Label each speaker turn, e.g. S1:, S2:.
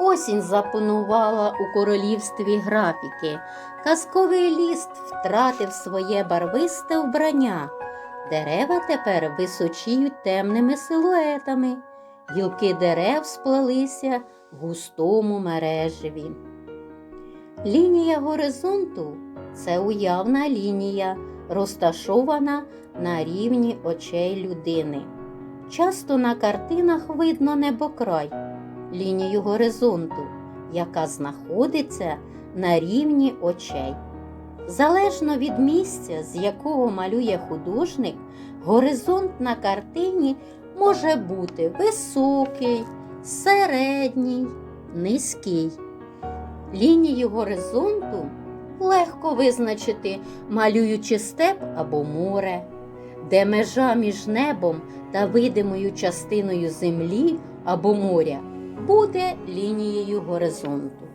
S1: Осінь запанувала у королівстві графіки. Казковий ліст втратив своє барвисте вбрання. Дерева тепер височіють темними силуетами. Гілки дерев сплелися в густому мережеві. Лінія горизонту це уявна лінія, розташована на рівні очей людини. Часто на картинах видно небокрай, лінію горизонту, яка знаходиться на рівні очей. Залежно від місця, з якого малює художник, горизонт на картині може бути високий, середній, низький. Лінію горизонту легко визначити, малюючи степ або море, де межа між небом та видимою частиною землі або моря буде лінією горизонту.